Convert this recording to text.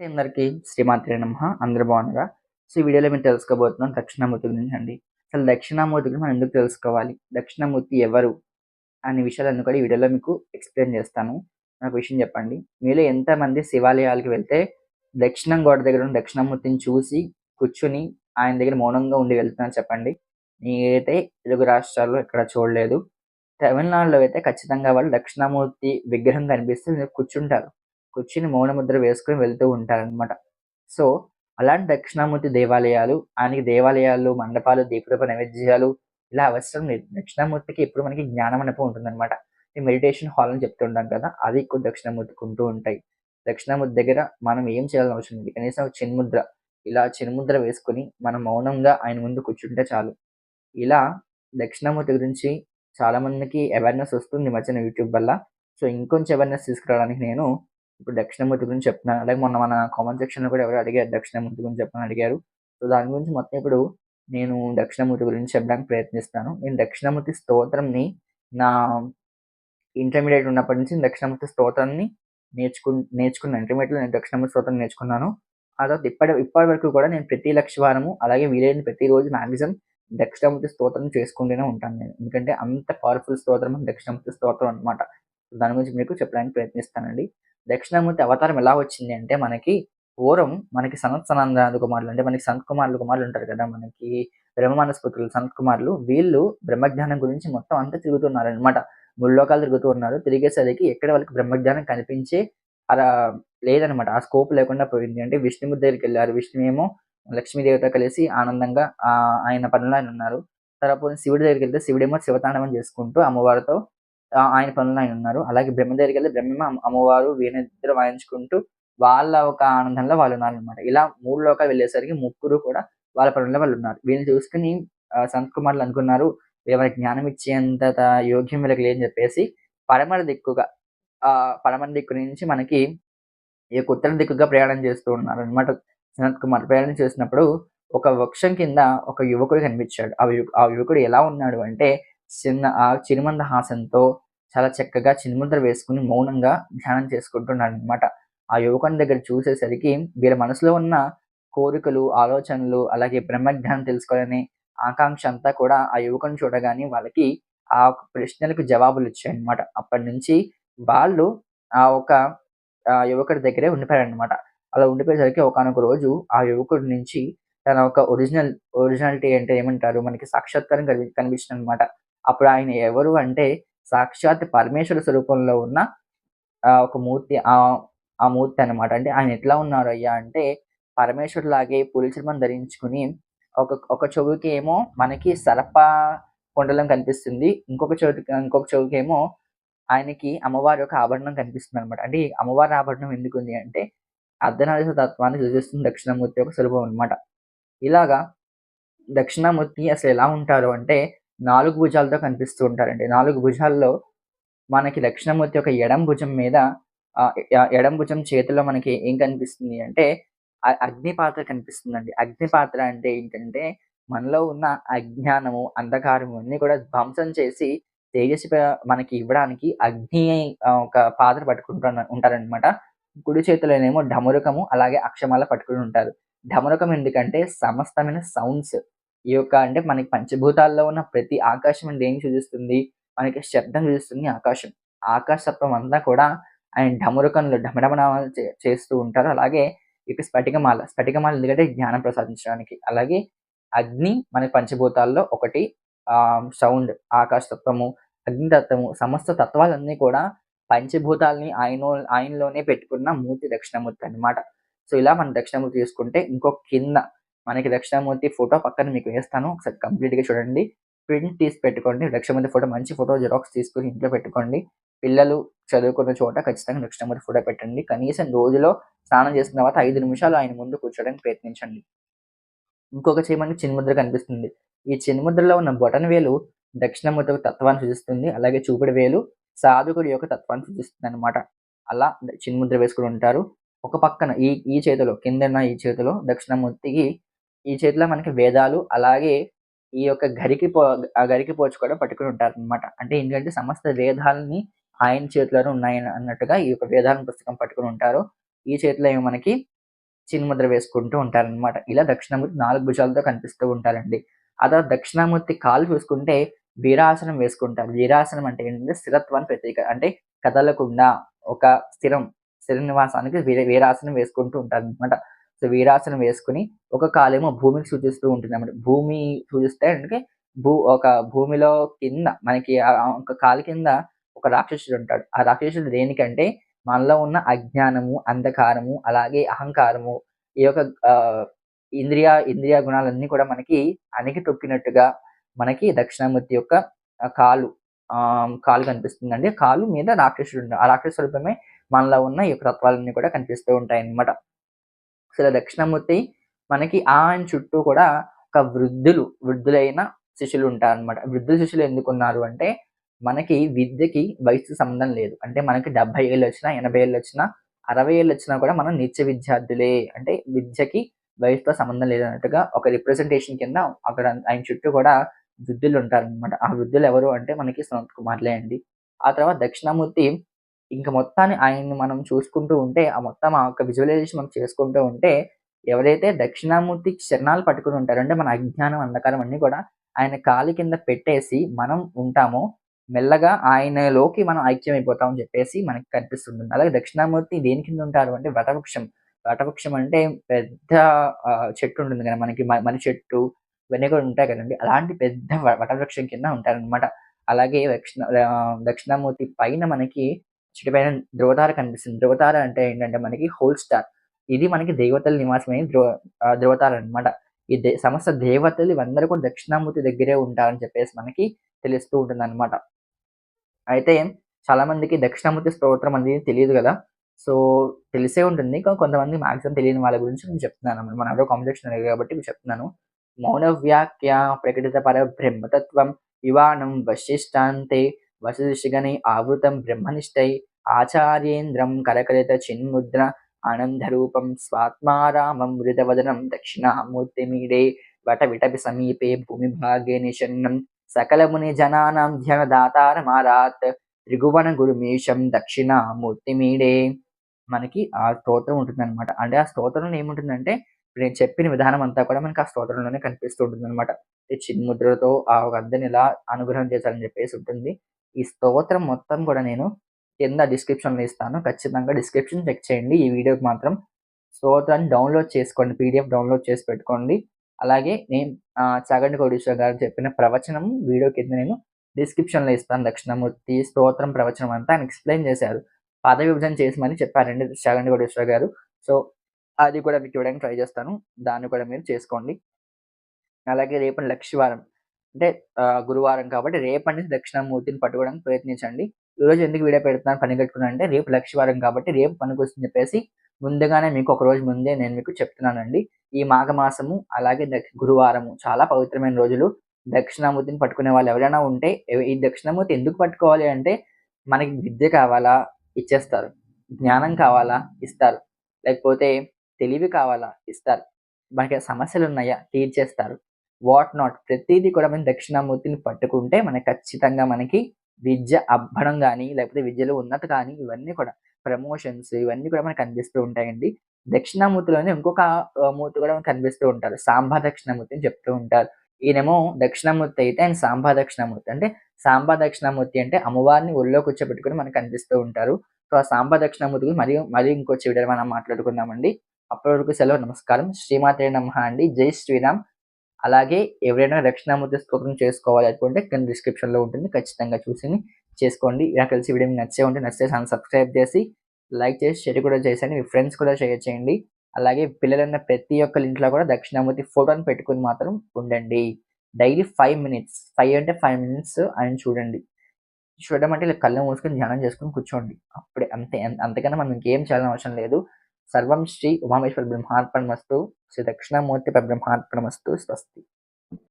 అందరికీ. శ్రీమాత్రే నమ. అందరు బాగున్నారా? సో ఈ వీడియోలో మేము తెలుసుకోబోతున్నాం దక్షిణామూర్తి గురించి అండి. అసలు దక్షిణామూర్తి గురించి మనం ఎందుకు తెలుసుకోవాలి? దక్షిణామూర్తి ఎవరు? అనే విషయాలు కూడా ఈ వీడియోలో మీకు ఎక్స్ప్లెయిన్ చేస్తాను. నాకు విషయం చెప్పండి. మీలో ఎంతమంది శివాలయాలకు వెళ్తే దక్షిణం గోడ దగ్గర ఉన్న దక్షిణామూర్తిని చూసి కూర్చుని ఆయన దగ్గర మౌనంగా ఉండి వెళ్తున్నారు చెప్పండి. నేనైతే తెలుగు రాష్ట్రాల్లో ఎక్కడ చూడలేదు. తమిళనాడులో అయితే ఖచ్చితంగా వాళ్ళు దక్షిణామూర్తి విగ్రహం కనిపిస్తే మీరు కూర్చుంటారు. కూర్చుని మౌనముద్ర వేసుకొని వెళ్తూ ఉంటారనమాట సో అలాంటి దక్షిణామూర్తి దేవాలయాలు ఆయనకి దేవాలయాలు మండపాలు దీపదూప నైవేద్యాలు ఇలా అవసరం లేదు. దక్షిణామూర్తికి ఎప్పుడు మనకి జ్ఞానం అనుభవం ఉంటుందన్నమాట. ఈ మెడిటేషన్ హాల్ అని చెప్తుంటాం కదా అది ఎక్కువ దక్షిణామూర్తికి ఉంటూ ఉంటాయి. దక్షిణామూర్తి దగ్గర మనం ఏం చేయాల్సిన అవసరం లేదు. కనీసం ఒక చిన్ముద్ర ఇలా చిన్ముద్ర వేసుకుని మనం మౌనంగా ఆయన ముందు కూర్చుంటే చాలు. ఇలా దక్షిణామూర్తి గురించి చాలా మందికి అవేర్నెస్ వస్తుంది ఈ మధ్యన యూట్యూబ్ వల్ల. సో ఇంకొంచెం అవేర్నెస్ తీసుకురావడానికి నేను ఇప్పుడు దక్షిణమూర్తి గురించి చెప్తున్నాను అలాగే మొన్న మన కామెంట్ సెక్షన్లో కూడా ఎవరు అడిగారు దక్షిణమూర్తి గురించి చెప్పని అడిగారు. సో దాని గురించి మొత్తం ఇప్పుడు నేను దక్షిణమూర్తి గురించి చెప్పడానికి ప్రయత్నిస్తాను నేను దక్షిణమూర్తి స్తోత్రంని నా ఇంటర్మీడియట్ ఉన్నప్పటి నుంచి దక్షిణమూర్తి స్తోత్రాన్ని నేర్చుకు నేర్చుకున్నాను ఇంటర్మీడియట్లో నేను దక్షిణమూర్తి స్తోత్రం నేర్చుకున్నాను. ఆ తర్వాత ఇప్పటి ఇప్పటి వరకు కూడా నేను ప్రతి లక్షవారము అలాగే వీలైన ప్రతిరోజు మ్యాక్సిమం దక్షిణమూర్తి స్తోత్రం చేసుకుంటూనే ఉంటాను నేను. ఎందుకంటే అంత పవర్ఫుల్ స్తోత్రం దక్షిణమూర్తి స్తోత్రం అనమాట దాని గురించి మీకు చెప్పడానికి ప్రయత్నిస్తానండి. దక్షిణామూర్తి అవతారం ఎలా వచ్చింది అంటే మనకి పూర్వం మనకి సనత్ సనంద కుమారులు అంటే మనకి సంత్ కుమారులు కుమారులు ఉంటారు కదా మనకి బ్రహ్మమానస్పుత్రులు సంత్ కుమారులు వీళ్ళు బ్రహ్మజ్ఞానం గురించి మొత్తం అంతా తిరుగుతున్నారు అనమాట ముల్లోకాలు తిరుగుతూ ఉన్నారు. తిరిగేసరికి ఎక్కడ వాళ్ళకి బ్రహ్మజ్ఞానం కనిపించే అలా లేదనమాట ఆ స్కోప్ లేకుండా పోయింది. అంటే విష్ణుమూర్తి దగ్గరికి వెళ్ళారు. విష్ణు ఏమో లక్ష్మీదేవితో కలిసి ఆనందంగా ఆ ఆయన పనులు ఆయన ఉన్నారు. తర్వాత శివుడి దగ్గరికి వెళ్తే శివుడేమో శివతాండవం చేసుకుంటూ అమ్మవారితో ఆయన పనులు ఆయన ఉన్నారు. అలాగే బ్రహ్మ దగ్గరికి వెళ్ళి బ్రహ్మ అమ్మవారు వీరిద్దరు వాయించుకుంటూ వాళ్ళ ఒక ఆనందంలో వాళ్ళు ఉన్నారనమాట ఇలా మూడు లోకాలు వెళ్ళేసరికి ముగ్గురు కూడా వాళ్ళ పనుల్లో వాళ్ళు ఉన్నారు. వీళ్ళని చూసుకుని సంత్ కుమార్లు అనుకున్నారు వీళ్ళకి జ్ఞానం ఇచ్చేంత యోగ్యం వీళ్ళకి లేదని చెప్పేసి పడమర దిక్కుగా ఆ పడమర దిక్కు నుంచి మనకి ఈ ఉత్తర దిక్కుగా ప్రయాణం చేస్తూ ఉన్నారు అనమాట సనత్ కుమార్. ప్రయాణం చేసినప్పుడు ఒక వృక్షం కింద ఒక యువకుడు కనిపించాడు. ఆ ఆ యువకుడు ఎలా ఉన్నాడు అంటే చిన్న ఆ చిరుమంద హాసంతో చాలా చక్కగా చిన్ముద్ర వేసుకుని మౌనంగా ధ్యానం చేసుకుంటున్నాడు అనమాట ఆ యువకుని దగ్గర చూసేసరికి వీళ్ళ మనసులో ఉన్న కోరికలు ఆలోచనలు అలాగే బ్రహ్మజ్ఞానం తెలుసుకోవాలని ఆకాంక్ష అంతా కూడా ఆ యువకుని చూడగానే వాళ్ళకి ఆ ప్రశ్నలకు జవాబులు వచ్చాయన్నమాట అప్పటి నుంచి వాళ్ళు ఆ ఒక యువకుడి దగ్గరే ఉండిపోయారనమాట అలా ఉండిపోయేసరికి ఒకనొక రోజు ఆ యువకుడి నుంచి తన ఒక ఒరిజినల్ ఒరిజినాలిటీ అంటే ఏమంటారు? మనకి సాక్షాత్కారం కనిపి కనిపించింది అనమాట అప్పుడు ఆయన ఎవరు అంటే సాక్షాత్ పరమేశ్వర స్వరూపంలో ఉన్న ఒక మూర్తి ఆ ఆ మూర్తి అనమాట అంటే ఆయన ఎట్లా ఉన్నారు అయ్యా అంటే పరమేశ్వరు లాగే పులిచర్మం ధరించుకుని ఒక ఒక చెవుకి ఏమో మనకి సరప కొండలం కనిపిస్తుంది. ఇంకొక చెవి ఇంకొక చెవికి ఏమో ఆయనకి అమ్మవారి యొక్క ఆభరణం కనిపిస్తుంది అనమాట అంటే అమ్మవారి ఆభరణం ఎందుకు ఉంది అంటే అర్ధనాదేశ తత్వాన్ని సూచిస్తుంది దక్షిణామూర్తి యొక్క స్వరూపం అనమాట ఇలాగా దక్షిణామూర్తి అసలు ఎలా ఉంటారు అంటే నాలుగు భుజాలతో కనిపిస్తూ ఉంటారండి. నాలుగు భుజాల్లో మనకి లక్షణమూర్తి యొక్క ఎడం భుజం మీద ఎడం భుజం చేతిలో మనకి ఏం కనిపిస్తుంది అంటే అగ్ని పాత్ర కనిపిస్తుందండి. అగ్ని పాత్ర అంటే ఏంటంటే మనలో ఉన్న అజ్ఞానము అంధకారము అన్ని కూడా ధ్వంసం చేసి తేజస్వి మనకి ఇవ్వడానికి అగ్ని ఒక పాత్ర పట్టుకుంటూ ఉంటారనమాట కుడి చేతిలోనేమో ఢమురకము అలాగే అక్షమాల పట్టుకుని ఉంటారు. డమరుకం ఎందుకంటే సమస్తమైన సౌండ్స్ ఈ యొక్క అంటే మనకి పంచభూతాల్లో ఉన్న ప్రతి ఆకాశం అంటే ఏం సూచిస్తుంది మనకి శబ్దం చూపిస్తుంది ఆకాశం. ఆకాశత్వం అంతా కూడా ఆయన డమరుకంలో ఢమఢమన చేస్తూ ఉంటారు. అలాగే ఇక స్ఫటికమాల స్ఫటికమాల ఎందుకంటే జ్ఞానం ప్రసాదించడానికి. అలాగే అగ్ని మన పంచభూతాల్లో ఒకటి ఆ సౌండ్ ఆకాశతత్వము అగ్నితత్వము సమస్త తత్వాలన్నీ కూడా పంచభూతాలని ఆయన ఆయనలోనే పెట్టుకున్న మూర్తి దక్షిణమూర్తి అనమాట సో ఇలా మనం దక్షిణమూర్తి తీసుకుంటే ఇంకో కింద మనకి దక్షిణామూర్తి ఫోటో పక్కన మీకు వేస్తాను. ఒకసారి కంప్లీట్గా చూడండి. ప్రింట్ తీసి పెట్టుకోండి. దక్షిణామూర్తి ఫోటో మంచి ఫోటో జిరాక్స్ తీసుకుని ఇంట్లో పెట్టుకోండి. పిల్లలు చదువుకున్న చోట ఖచ్చితంగా దక్షిణామూర్తి ఫోటో పెట్టండి. కనీసం రోజులో స్నానం చేసిన తర్వాత ఐదు నిమిషాలు ఆయన ముందు కూర్చోడానికి ప్రయత్నించండి. ఇంకొక చేయమని చిన్ముద్ర కనిపిస్తుంది. ఈ చిన్ముద్రలో ఉన్న బొటన్ వేలు దక్షిణామూర్తి తత్వాన్ని సూచిస్తుంది. అలాగే చూపుడు వేలు సాధకుడి యొక్క తత్వాన్ని సూచిస్తుంది అనమాట అలా చిన్ముద్ర వేసుకుని ఉంటారు. ఒక పక్కన ఈ ఈ చేతిలో కిందన్న ఈ చేతిలో దక్షిణామూర్తికి ఈ చేతిలో మనకి వేదాలు అలాగే ఈ యొక్క గరికి పో ఆ గరికి పోచు కూడా పట్టుకుని ఉంటారు అనమాట అంటే ఏంటంటే సమస్త వేదాలని ఆయన చేతిలోనే ఉన్నాయి అన్నట్టుగా ఈ యొక్క వేదాలను పుస్తకం పట్టుకుని ఉంటారు. ఈ చేతిలో ఏమి మనకి చిన్ముద్ర వేసుకుంటూ ఉంటారనమాట ఇలా దక్షిణామూర్తి నాలుగు భుజాలతో కనిపిస్తూ ఉంటారండి. అదే దక్షిణామూర్తి కాలు చూసుకుంటే వీరాసనం వేసుకుంటారు. వీరాసనం అంటే ఏంటంటే స్థిరత్వాన్ని ప్రతీక అంటే కదలకుండా ఒక స్థిరం స్థిర నివాసానికి వీర వీరాసనం వేసుకుంటూ ఉంటారు అనమాట సో వీరాసనం వేసుకుని ఒక కాలేమో భూమికి సూచిస్తూ ఉంటుంది అనమాట భూమి సూచిస్తే అంటే భూ ఒక భూమిలో కింద మనకి ఒక కాలు కింద ఒక రాక్షసుడు ఉంటాడు. ఆ రాక్షసుడు దేనికంటే మనలో ఉన్న అజ్ఞానము అంధకారము అలాగే అహంకారము ఈ యొక్క ఇంద్రియ ఇంద్రియ గుణాలన్నీ కూడా మనకి అణికి తొక్కినట్టుగా మనకి దక్షిణామూర్తి యొక్క కాలు ఆ కాలు కనిపిస్తుందండి. కాలు మీద రాక్షసుడు ఆ రాక్షసులపమే మనలో ఉన్న ఈ యొక్క తత్వాలన్నీ కూడా కనిపిస్తూ ఉంటాయి అన్నమాట అసలు దక్షిణమూర్తి మనకి ఆయన చుట్టూ కూడా ఒక వృద్ధులు వృద్ధులైన శిష్యులు ఉంటారనమాట వృద్ధుల శిష్యులు ఎందుకున్నారు అంటే మనకి విద్యకి వయసు సంబంధం లేదు. అంటే మనకి డెబ్బై ఏళ్ళు వచ్చినా ఎనభై ఏళ్ళు వచ్చినా అరవై ఏళ్ళు వచ్చినా కూడా మనం నిత్య విద్యార్థులే. అంటే విద్యకి వయసుతో సంబంధం లేదన్నట్టుగా ఒక రిప్రజెంటేషన్ కింద అక్కడ ఆయన చుట్టూ కూడా వృద్ధులు ఉంటారనమాట ఆ వృద్ధులు ఎవరు అంటే మనకి సనత్ కుమార్లే అండి. ఆ తర్వాత దక్షిణామూర్తి ఇంకా మొత్తాన్ని ఆయన్ని మనం చూసుకుంటూ ఉంటే ఆ మొత్తం ఆ యొక్క విజువలైజేషన్ మనం చేసుకుంటూ ఉంటే ఎవరైతే దక్షిణామూర్తి చరణాలు పట్టుకుని ఉంటారో అంటే మన అజ్ఞానం అంధకారం అన్ని కూడా ఆయన కాలి కింద పెట్టేసి మనం ఉంటామో మెల్లగా ఆయనలోకి మనం ఐక్యం అయిపోతామని చెప్పేసి మనకి కనిపిస్తుంది అలాగే దక్షిణామూర్తి దేని కింద ఉంటారు అంటే వటవృక్షం. వటవృక్షం అంటే పెద్ద చెట్టు ఉంటుంది కదా మనకి. మన చెట్టు ఇవన్నీ కూడా ఉంటాయి కదండి. అలాంటి పెద్ద వటవృక్షం కింద ఉంటారనమాట అలాగే దక్షిణ దక్షిణామూర్తి పైన మనకి చెట్టు ధ్రువతార కనిపిస్తుంది. ధ్రువతార అంటే ఏంటంటే మనకి హోల్ స్టార్. ఇది మనకి దేవతల నివాసమైన ధ్రువ ధ్రువతార అనమాట ఈ దే సమస్త దేవతలు ఇవందరూ కూడా దక్షిణామూర్తి దగ్గరే ఉంటారని చెప్పేసి మనకి తెలుస్తూ ఉంటుంది అనమాట అయితే చాలా మందికి దక్షిణామూర్తి స్తోత్రం అనేది తెలియదు కదా. సో తెలిసే ఉంటుంది. కొంతమంది మాక్సిమం తెలియని వాళ్ళ గురించి నేను చెప్తున్నాను మన ఎవరో కాంపిటీషన్ కాబట్టి నేను చెప్తున్నాను. మౌనవ్యాఖ్య ప్రకటిత పర బ్రహ్మతత్వం యువానం వశిష్టాంతే వశిష్గని ఆవృతం బ్రహ్మనిష్టై ఆచార్యేంద్రం కరకలిత చిన్ముద్ర ఆనందరూపం స్వాత్మారామం మృతవదనం దక్షిణామూర్తిమీడే వట విటపి సమీపే భూమిభాగే నిషన్నం సకలముని జనానాం ధ్యానదాతారమారాత్ త్రిగువన గురుమేషం దక్షిణామూర్తిమీడే. మనకి ఆ స్తోత్రం ఉంటుందన్నమాట. అంటే ఆ స్తోత్రంలో ఏముంటుందంటే నేను చెప్పిన విధానం అంతా కూడా మనకి ఆ స్తోత్రంలోనే కనిపిస్తూ ఉంటుంది అనమాట చిన్ముద్రతో ఆ అందరిని ఎలా అనుగ్రహం చేశారని చెప్పేసి ఉంటుంది. ఈ స్తోత్రం మొత్తం కూడా నేను కింద డిస్క్రిప్షన్లో ఇస్తాను. ఖచ్చితంగా డిస్క్రిప్షన్ చెక్ చేయండి. ఈ వీడియోకి మాత్రం స్తోత్రాన్ని డౌన్లోడ్ చేసుకోండి. పీడిఎఫ్ డౌన్లోడ్ చేసి పెట్టుకోండి. అలాగే నేను చగండి కోటేశ్వర గారు చెప్పిన ప్రవచనం వీడియో కింద నేను డిస్క్రిప్షన్లో ఇస్తాను. దక్షిణమూర్తి స్తోత్రం ప్రవచనం అంతా ఆయన ఎక్స్ప్లెయిన్ చేశారు. పద విభజన చేసమని చెప్పారండి చగండి కోటేశ్వర గారు. సో అది కూడా మీకు ఇవ్వడానికి ట్రై చేస్తాను. దాన్ని కూడా మీరు చేసుకోండి. అలాగే రేపు లక్ష్యవారం అంటే గురువారం కాబట్టి రేపటి దక్షిణామూర్తిని పట్టుకోవడానికి ప్రయత్నించండి. ఈరోజు ఎందుకు వీడియో పెడుతున్నాను పని కట్టుకున్నాను అంటే రేపు లక్ష్యవారం కాబట్టి రేపు పనికి చెప్పేసి ముందుగానే మీకు ఒక రోజు ముందే నేను మీకు చెప్తున్నానండి. ఈ మాఘమాసము అలాగే గురువారము చాలా పవిత్రమైన రోజులు. దక్షిణామూర్తిని పట్టుకునే వాళ్ళు ఎవరైనా ఉంటే ఈ దక్షిణామూర్తి ఎందుకు పట్టుకోవాలి అంటే మనకి విద్య కావాలా ఇచ్చేస్తారు. జ్ఞానం కావాలా ఇస్తారు. లేకపోతే తెలివి కావాలా ఇస్తారు. మనకి సమస్యలు ఉన్నాయా తీర్చేస్తారు. వాట్ నాట్ ప్రతిదీ కూడా మనం దక్షిణామూర్తిని పట్టుకుంటే మనకి ఖచ్చితంగా మనకి విద్య అబ్బడం కానీ లేకపోతే విద్యలో ఉన్నత కానీ ఇవన్నీ కూడా ప్రమోషన్స్ ఇవన్నీ కూడా మనకు కనిపిస్తూ ఉంటాయండి. దక్షిణామూర్తిలోనే ఇంకొక మూర్తి కూడా మనకు కనిపిస్తూ ఉంటారు. సాంబా దక్షిణామూర్తి అని చెప్తూ ఉంటారు. ఈయనేమో దక్షిణామూర్తి అయితే ఆయన సాంబా దక్షిణామూర్తి. అంటే సాంబా దక్షిణామూర్తి అంటే అమ్మవారిని ఒళ్ళో కూర్చోబెట్టుకుని మనకు కనిపిస్తూ ఉంటారు. సో ఆ సాంబా దక్షిణామూర్తి మరియు మరి ఇంకొచ్చి వీడియో మనం మాట్లాడుకుందామండి. అప్పటి వరకు సెలవు నమస్కారం. శ్రీమాతే నమ అండి. జై శ్రీరామ్. అలాగే ఎవరైనా దక్షిణామూర్తి స్తోత్రం చేసుకోవాలి అనుకుంటే కింద డిస్క్రిప్షన్లో ఉంటుంది. ఖచ్చితంగా చూసి చేసుకోండి. నాకు తెలిసి వీడియో నచ్చే ఉంటే నచ్చితే సబ్స్క్రైబ్ చేసి లైక్ చేసి షేర్ కూడా చేసేయండి. మీ ఫ్రెండ్స్ కూడా షేర్ చేయండి. అలాగే పిల్లలన్న ప్రతి ఒక్క ఇంట్లో కూడా దక్షిణామూర్తి ఫోటోని పెట్టుకుని మాత్రం ఉండండి. డైలీ ఫైవ్ మినిట్స్ ఫైవ్ అంటే ఫైవ్ మినిట్స్ ఆయన చూడండి. చూడడం అంటే ఇలా కళ్ళు మూసుకొని ధ్యానం చేసుకొని కూర్చోండి. అప్పుడే అంతే అంతకన్నా మనం ఇంకేం చేయాలని అవసరం లేదు. సర్వం శ్రీ ఉమామేశ్వర బ్రహ్మార్పణమస్తు శ్రీ దక్షిణామూర్తి బ్రహ్మార్పణమస్తు స్వస్తి.